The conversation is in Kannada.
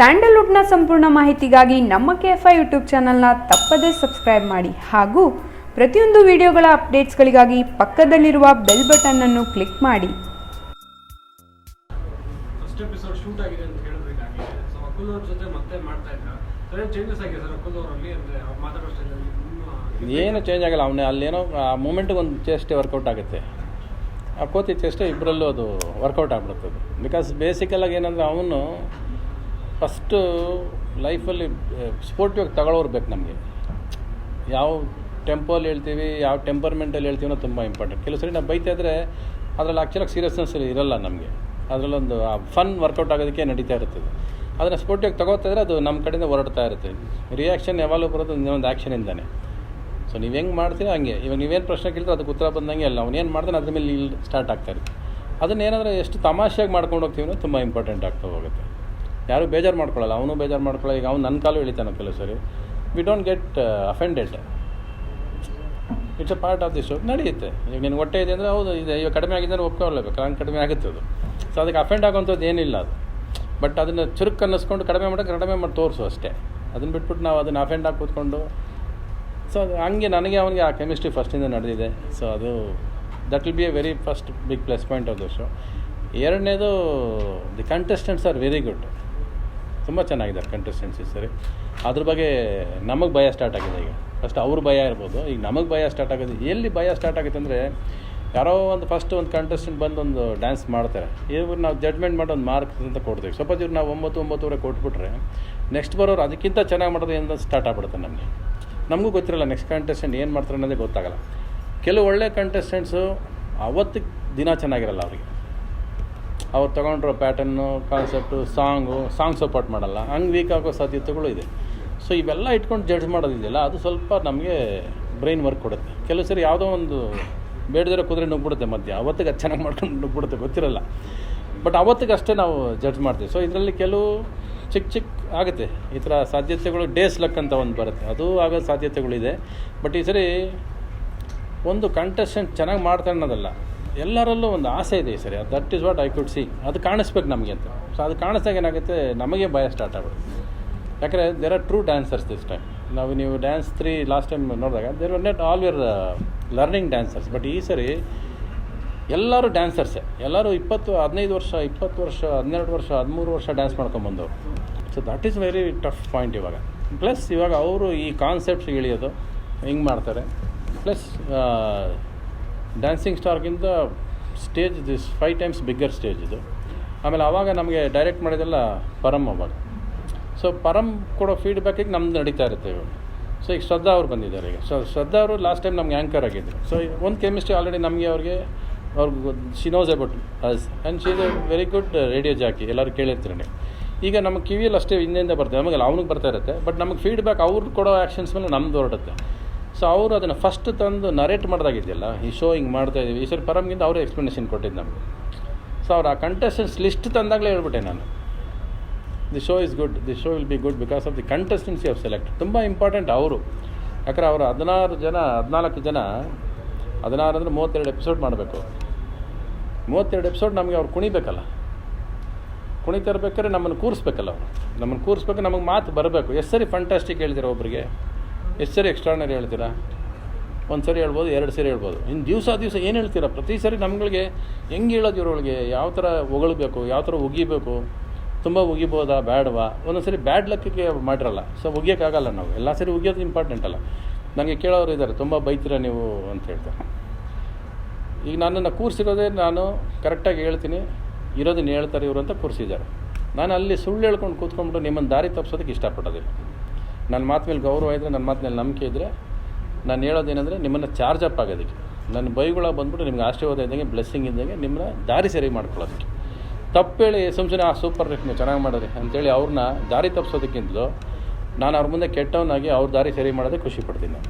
ಸ್ಯಾಂಡಲ್ವುಡ್ನ ಸಂಪೂರ್ಣ ಮಾಹಿತಿಗಾಗಿ ನಮ್ಮ ಕೆ ಎಫ್ ಐ ಯೂಟ್ಯೂಬ್ ಚಾನಲ್ನ ತಪ್ಪದೇ ಸಬ್ಸ್ಕ್ರೈಬ್ ಮಾಡಿ. ಹಾಗೂ ಪ್ರತಿಯೊಂದು ವಿಡಿಯೋಗಳ ಅಪ್ಡೇಟ್ಸ್ಗಳಿಗಾಗಿ ಪಕ್ಕದಲ್ಲಿರುವ ಬೆಲ್ ಬಟನ್ ಅನ್ನು ಕ್ಲಿಕ್ ಮಾಡಿ. ಫಸ್ಟ್ ಎಪಿಸೋಡ್ ಶೂಟ್ ಆಗಿದೆ ಅಂತ ಹೇಳಿದ್ರಿಗಾಗಲೇ ಸೊ ಅಕುಲ್ ಅವ್ರ ಜೊತೆ ಮತ್ತೆ ಮಾಡ್ತಾ ಇದ್ರ? ಸರ್ ಚೇಂಜಸ್ ಆಗಿದೆ ಸರ್ ಅಕುಲ್ ಅವರಲ್ಲಿ? ಅಂದ್ರೆ ಅವ್ರು ಮಾತಾಡೋ ಸ್ಟೈಲಲ್ಲಿ ಏನು ಚೇಂಜ್ ಆಗಲ್ಲ. ಅವನೇ ಅಲ್ಲೇನೋ ಆ ಮೂಮೆಂಟಿಗೆ ಒಂದು ಚೇಷ್ಟೆ ವರ್ಕೌಟ್ ಆಗುತ್ತೆ. ಆ ಕೋತಿ ಚೇಷ್ಟೆ ಇಬ್ಬರಲ್ಲೂ ಅದು ವರ್ಕೌಟ್ ಆಗ್ಬಿಡುತ್ತೆ ಬಿಕಾಸ್ ಬೇಸಿಕಲ್ಲಾಗಿ ಏನಂದ್ರೆ ಅವನು ಫಸ್ಟು ಲೈಫಲ್ಲಿ ಸ್ಪೋರ್ಟಿವ್ ತಗೊಳ್ಳೋರು ಬೇಕು ನಮಗೆ. ಯಾವ ಟೆಂಪೋಲ್ಲಿ ಹೇಳ್ತೀವಿ, ಯಾವ ಟೆಂಪರ್ಮೆಂಟಲ್ಲಿ ಹೇಳ್ತೀವಿ ಅನ್ನೋದು ತುಂಬ ಇಂಪಾರ್ಟೆಂಟ್ ಕೆಲವು ಸರಿ ನಾವು ಬೈತಾ ಇದ್ದರೆ ಅದರಲ್ಲಿ ಆ್ಯಕ್ಚುಲಾಗಿ ಸೀರಿಯಸ್ನೆಸ್ ಇರಲ್ಲ ನಮಗೆ. ಅದರಲ್ಲೊಂದು ಫನ್ ವರ್ಕೌಟ್ ಆಗೋದಕ್ಕೆ ನಡೀತಾ ಇರ್ತದೆ. ಅದನ್ನು ಸ್ಪೋರ್ಟಿವಾಗಿ ತಗೋತಾ ಇದ್ರೆ ಅದು ನಮ್ಮ ಕಡೆಯಿಂದ ಹೊರಡ್ತಾ ಇರುತ್ತೆ. ರಿಯಾಕ್ಷನ್ ಯಾವಾಗಲೂ ಬರೋದು ಇನ್ನೊಂದು ಆ್ಯಕ್ಷನಿಂದಾನೆ ಸೊ ನೀವು ಹೆಂಗೆ ಮಾಡ್ತೀರೋ ಹಂಗೆ. ಇವಾಗ ನೀವೇನು ಪ್ರಶ್ನೆ ಕೇಳ್ತೀರೋ ಅದಕ್ಕೆ ಉತ್ತರ ಬಂದಂಗೆ ಅಲ್ಲ. ಏನು ಮಾಡ್ತಾನೆ ಅದ್ರ ಮೇಲೆ ಇಲ್ಲಿ ಸ್ಟಾರ್ಟ್ ಅದನ್ನ ಏನಾದರೂ ಎಷ್ಟು ತಮಾಷೆಯಾಗಿ ಮಾಡ್ಕೊಂಡು ಹೋಗ್ತೀವಿ ಅನ್ನೋದು ತುಂಬ ಇಂಪಾರ್ಟೆಂಟ್ ಆಗ್ತಾ ಹೋಗುತ್ತೆ. ಯಾರೂ ಬೇಜಾರು ಮಾಡ್ಕೊಳ್ಳಲ್ಲ, ಅವನು ಬೇಜಾರು ಮಾಡ್ಕೊಳ್ಳೋ ಈಗ ಅವ್ನು ನನ್ನ ಕಾಲು ಇಳಿತಾನೆ ಕೆಲವು ಸರಿ. We don't get offended it's a part of the show ನಡೆಯುತ್ತೆ. ಈಗ ನಿನ್ಗೆ ಹೊಟ್ಟೆ ಇದೆ ಅಂದರೆ ಹೌದು, ಇದೆ. ಇವಾಗ ಕಡಿಮೆ ಆಗಿದೆ ಅಂದರೆ ಒಪ್ಕೊಳ್ಳೇಬೇಕು ಹಂಗೆ ಕಡಿಮೆ ಆಗುತ್ತೆ ಅದು. ಸೊ ಅದಕ್ಕೆ ಅಫೆಂಡ್ ಆಗೋಂಥದ್ದು ಏನಿಲ್ಲ ಅದು. ಬಟ್ ಅದನ್ನು ಚುರುಕು ಅನ್ನಿಸ್ಕೊಂಡು ಕಡಿಮೆ ಮಾಡೋಕೆ ಕಡಿಮೆ ಮಾಡಿ ತೋರಿಸು ಅಷ್ಟೇ. ಅದನ್ನು ಬಿಟ್ಬಿಟ್ಟು ನಾವು ಅದನ್ನು ಅಫೆಂಡ್ ಆಗಿ ಕೂತ್ಕೊಂಡು. ಸೊ ಅದು ಹಂಗೆ ನನಗೆ ಅವನಿಗೆ ಆ ಕೆಮಿಸ್ಟ್ರಿ ಫಸ್ಟಿಂದ ನಡೆದಿದೆ. ಸೊ ಅದು that will be a very first big plus point of the show ಎರಡನೇದು the contestants are very good ತುಂಬ ಚೆನ್ನಾಗಿದ್ದಾರೆ ಕಂಟೆಸ್ಟೆಂಟ್ಸ್ ಈ ಸರಿ. ಅದ್ರ ಬಗ್ಗೆ ನಮಗೆ ಭಯ ಸ್ಟಾರ್ಟ್ ಆಗಿದೆ ಈಗ. ಫಸ್ಟ್ ಅವ್ರ ಭಯ ಇರ್ಬೋದು. ಈಗ ನಮಗೆ ಭಯ ಸ್ಟಾರ್ಟ್ ಆಗಿದೆ. ಎಲ್ಲಿ ಭಯ ಸ್ಟಾರ್ಟ್ ಆಗುತ್ತೆ ಅಂದರೆ, ಯಾರೋ ಒಂದು ಫಸ್ಟ್ ಒಂದು ಕಂಟೆಸ್ಟೆಂಟ್ ಬಂದು ಒಂದು ಡ್ಯಾನ್ಸ್ ಮಾಡ್ತಾರೆ. ಇವ್ರು ನಾವು ಜಡ್ಮೆಂಟ್ ಮಾಡಿ ಒಂದು ಮಾರ್ಕ್ ಅಂತ ಕೊಡ್ತೀವಿ. ಸಪೋಸ್ ಇವ್ರು ನಾವು ಒಂಬತ್ತು, ಒಂಬತ್ತುವರೆ ಕೊಟ್ಬಿಟ್ರೆ ನೆಕ್ಸ್ಟ್ ಬರೋರು ಅದಕ್ಕಿಂತ ಚೆನ್ನಾಗಿ ಮಾಡೋದು ಏನಂತ ಸ್ಟಾರ್ಟ್ ಆಗ್ಬಿಡುತ್ತೆ ನಮಗೆ. ನಮಗೂ ಗೊತ್ತಿರಲ್ಲ ನೆಕ್ಸ್ಟ್ ಕಂಟೆಸ್ಟೆಂಟ್ ಏನು ಮಾಡ್ತಾರೆ ಅನ್ನೋದೇ ಗೊತ್ತಾಗಲ್ಲ. ಕೆಲವು ಒಳ್ಳೆ ಕಂಟೆಸ್ಟೆಂಟ್ಸು ಅವತ್ತು ದಿನ ಚೆನ್ನಾಗಿರಲ್ಲ ಅವರಿಗೆ. ಅವ್ರು ತೊಗೊಂಡಿರೋ pattern concept song song support ಮಾಡಲ್ಲ. ಹಂಗೆ ವೀಕ್ ಆಗೋ ಸಾಧ್ಯತೆಗಳು ಇದೆ. ಸೊ ಇವೆಲ್ಲ ಇಟ್ಕೊಂಡು ಜಡ್ಜ್ ಮಾಡೋದಿದೆಯಲ್ಲ, ಅದು ಸ್ವಲ್ಪ ನಮಗೆ ಬ್ರೈನ್ ವರ್ಕ್ ಕೊಡುತ್ತೆ. ಕೆಲವು ಸರಿ ಯಾವುದೋ ಒಂದು ಬೇಡದಿರೋ ಕುದುರೆ ನುಗ್ಬಿಡುತ್ತೆ ಮಧ್ಯೆ. ಅವತ್ತಿಗೆ ಚೆನ್ನಾಗಿ ಮಾಡ್ಕೊಂಡು ನುಗ್ಬಿಡುತ್ತೆ, ಗೊತ್ತಿರಲ್ಲ. ಬಟ್ ಅವತ್ತಿಗೆ ಅಷ್ಟೇ ನಾವು ಜಡ್ಜ್ ಮಾಡ್ತೀವಿ. ಸೊ ಇದರಲ್ಲಿ ಕೆಲವು ಚಿಕ್ಕ ಚಿಕ್ಕ ಆಗುತ್ತೆ. ಈ ಥರ ಸಾಧ್ಯತೆಗಳು ಡೇಸ್ ಲಕ್ ಅಂತ ಒಂದು ಬರುತ್ತೆ. ಅದು ಆಗೋ ಸಾಧ್ಯತೆಗಳಿದೆ. ಬಟ್ ಈ ಸರಿ ಒಂದು ಕಂಟೆಸ್ಟೆಂಟ್ ಚೆನ್ನಾಗಿ ಮಾಡ್ತಾ ಅನ್ನೋದಲ್ಲ ಎಲ್ಲರಲ್ಲೂ ಒಂದು ಆಸೆ ಇದೆ ಸರಿ. That is what I could see ಅದು ಕಾಣಿಸ್ಬೇಕು ನಮಗೆ ಅಂತ. ಸೊ ಅದು ಕಾಣಿಸ್ದಾಗ ಏನಾಗುತ್ತೆ, ನಮಗೆ ಭಯ ಸ್ಟಾರ್ಟ್ ಆಗ್ಬಿಡುತ್ತೆ. ಯಾಕಂದರೆ there are true dancers this time ನಾವು ನೀವು ಡ್ಯಾನ್ಸ್ ತ್ರೀ ಲಾಸ್ಟ್ ಟೈಮ್ ನೋಡಿದಾಗ there are not all your learning dancers but ಈ ಸರಿ ಎಲ್ಲರೂ ಡ್ಯಾನ್ಸರ್ಸೇ ಎಲ್ಲರೂ ಇಪ್ಪತ್ತು, ಹದಿನೈದು ವರ್ಷ, ಇಪ್ಪತ್ತು ವರ್ಷ, ಹನ್ನೆರಡು ವರ್ಷ, ಹದಿಮೂರು ವರ್ಷ dance ಮಾಡ್ಕೊಂಬಂದವರು so that is very tough point ಇವಾಗ. ಪ್ಲಸ್ ಇವಾಗ ಅವರು ಈ ಕಾನ್ಸೆಪ್ಟ್ಸ್ ಇಳಿಯೋದು, ಹಿಂಗೆ ಮಾಡ್ತಾರೆ. Plus dancing ಸ್ಟಾರ್ಗಿಂತ stage this five times bigger stage ಇದು. ಆಮೇಲೆ ಆವಾಗ ನಮಗೆ ಡೈರೆಕ್ಟ್ ಮಾಡಿದೆಲ್ಲ ಪರಮ್ ಅವಾಗ. ಸೊ ಪರಮ್ ಕೊಡೋ ಫೀಡ್ಬ್ಯಾಕಿಗೆ ನಮ್ದು ನಡೀತಾ ಇರುತ್ತೆ ಇವಾಗ. ಸೊ ಈಗ ಶ್ರದ್ಧಾ ಅವ್ರು ಬಂದಿದ್ದಾರೆ ಈಗ. ಸೊ ಶ್ರದ್ಧಾ ಅವರು ಲಾಸ್ಟ್ ಟೈಮ್ ನಮ್ಗೆ ಆ್ಯಂಕರ್ ಆಗಿದ್ದರು ಸೊ ಒಂದು ಕೆಮಿಸ್ಟ್ರಿ ಆಲ್ರೆಡಿ ನಮಗೆ ಅವ್ರಿಗೆ ಅವ್ರಿಗೆ she knows about us and she is a very good radio jockey ಎಲ್ಲರೂ ಕೇಳಿರ್ತೀರಿ ಈಗ ನಮ್ಮ ಕಿವಿಯಲ್ಲಿ ಅಷ್ಟೇ ಹಿಂದೆಯಿಂದ ಬರ್ತದೆ. ನಮಗೆ ಅವನಿಗೆ ಬರ್ತಾ ಇರುತ್ತೆ. ಬಟ್ ನಮಗೆ ಫೀಡ್ಬ್ಯಾಕ್ ಅವ್ರು ಕೊಡೋ ಆ್ಯಕ್ಷನ್ಸ್ ಮೇಲೆ ನಮ್ದು ಹೊರಡುತ್ತೆ. ಸೊ ಅವರು ಅದನ್ನು ಫಸ್ಟ್ ತಂದು ನರೇಟ್ ಮಾಡಿದಾಗಿದೆಯಲ್ಲ, ಈ ಶೋ ಹಿಂಗೆ ಮಾಡ್ತಾ ಇದ್ದೀವಿ ಈ ಸರಿ ಪರಮ್ಗಿಂತ ಅವರೇ ಎಕ್ಸ್ಪ್ಲನೇಷನ್ ಕೊಟ್ಟಿದ್ದು ನಮಗೆ. ಸೊ ಅವ್ರು ಆ ಕಂಟೆಸ್ಟೆಂಟ್ಸ್ ಲಿಸ್ಟ್ ತಂದಾಗಲೇ ಹೇಳ್ಬಿಟ್ಟೆ ನಾನು. The show is good the show will be good because of the contestants of select ತುಂಬ ಇಂಪಾರ್ಟೆಂಟ್ ಅವರು. ಯಾಕಂದ್ರೆ ಅವರು ಹದಿನಾರು ಜನ, ಹದಿನಾಲ್ಕು ಜನ, ಹದಿನಾರು ಅಂದರೆ ಮೂವತ್ತೆರಡು ಎಪಿಸೋಡ್ ಮಾಡಬೇಕು. ಮೂವತ್ತೆರಡು ಎಪಿಸೋಡ್ ನಮಗೆ ಅವ್ರು ಕುಣಿಬೇಕಲ್ಲ. ಕುಣಿತಾ ಇರ್ಬೇಕಾದ್ರೆ ನಮ್ಮನ್ನು ಕೂರಿಸ್ಬೇಕಲ್ಲ ಅವರು. ನಮ್ಮನ್ನು ಕೂರಿಸ್ಬೇಕು, ನಮಗೆ ಮಾತು ಬರಬೇಕು. ಎಸ್ ಸರಿ ಫಂಟಾಸ್ಟಿಕ್ ಹೇಳ್ತೀರಾ ಒಬ್ಬರಿಗೆ ಎಷ್ಟು ಸರಿ ಎಕ್ಸ್ಟ್ರಾನರಿ ಹೇಳ್ತೀರಾ? ಒಂದು ಸರಿ ಹೇಳ್ಬೋದು, ಎರಡು ಸರಿ ಹೇಳ್ಬೋದು. ಇನ್ನು ದಿವಸ ದಿವಸ ಏನು ಹೇಳ್ತೀರಾ? ಪ್ರತಿ ಸರಿ ನಮ್ಗಳಿಗೆ ಹೆಂಗೆ ಹೇಳೋದು ಇವ್ರೊಳಗೆ ಯಾವ ಥರ ಹೊಗಳ್ಬೇಕು, ಯಾವ ಥರ ಉಗಿಬೇಕು? ತುಂಬ ಉಗಿಬೋದಾ, ಬ್ಯಾಡ್ವಾ? ಒಂದೊಂದು ಸರಿ ಬ್ಯಾಡ್ ಲಕ್ಕಿಗೆ ಮಾಡಿರಲ್ಲ. ಸೊ, ಉಗಿಯೋಕ್ಕಾಗಲ್ಲ ನಾವು. ಎಲ್ಲ ಸರಿ ಉಗಿಯೋದು ಇಂಪಾರ್ಟೆಂಟ್ ಅಲ್ಲ. ನನಗೆ ಕೇಳೋರು ಇದ್ದಾರೆ ತುಂಬ ಬೈತೀರ ನೀವು ಅಂತ ಹೇಳ್ತಾರೆ. ಈಗ ನನ್ನನ್ನು ಕೂರಿಸಿರೋದೇ ನಾನು ಕರೆಕ್ಟಾಗಿ ಹೇಳ್ತೀನಿ. ಇರೋದನ್ನು ಹೇಳ್ತಾರೆ ಇವರು ಅಂತ ಕೂರಿಸಿದ್ದಾರೆ. ನಾನು ಅಲ್ಲಿ ಸುಳ್ಳು ಹೇಳ್ಕೊಂಡು ಕೂತ್ಕೊಂಡ್ಬಿಟ್ಟು ನಿಮ್ಮನ್ನು ದಾರಿ ತಪ್ಪಿಸೋದಕ್ಕೆ ಇಷ್ಟಪಡೋದಿಲ್ಲ. ನನ್ನ ಮಾತು ಮೇಲೆ ಗೌರವ ಇದ್ದರೆ ನನ್ನ ಮಾತು ಮೇಲೆ ನಂಬಿಕೆ ಇದ್ದರೆ ನಾನು ಹೇಳೋದೇನೆಂದರೆ ನಿಮ್ಮನ್ನು ಚಾರ್ಜ್ ಅಪ್ ಆಗೋದಕ್ಕೆ. ನನ್ನ ಬೈಗುಳ ಬಂದ್ಬಿಟ್ಟು ನಿಮ್ಗೆ ಆಶೀರ್ವಾದ ಇದ್ದಂಗೆ ಬ್ಲೆಸ್ಸಿಂಗ್ ಇದ್ದಂಗೆ ನಿಮ್ಮನ್ನ ದಾರಿ ಸರಿ ಮಾಡ್ಕೊಳ್ಳೋದಕ್ಕೆ. ತಪ್ಪೇಳಿ ಸುಮ್ಮನೆ ಆ ಸೂಪರ್ ನೀವು ಚೆನ್ನಾಗಿ ಮಾಡಿದ್ರಿ ಅಂತೇಳಿ ಅವ್ರನ್ನ ದಾರಿ ತಪ್ಪಿಸೋದಕ್ಕಿಂತಲೂ ನಾನು ಅವ್ರ ಮುಂದೆ ಕೆಟ್ಟವನಾಗಿ ಅವ್ರ ದಾರಿ ಸರಿ ಮಾಡೋದೇ ಖುಷಿ ಪಡ್ತೀನಿ.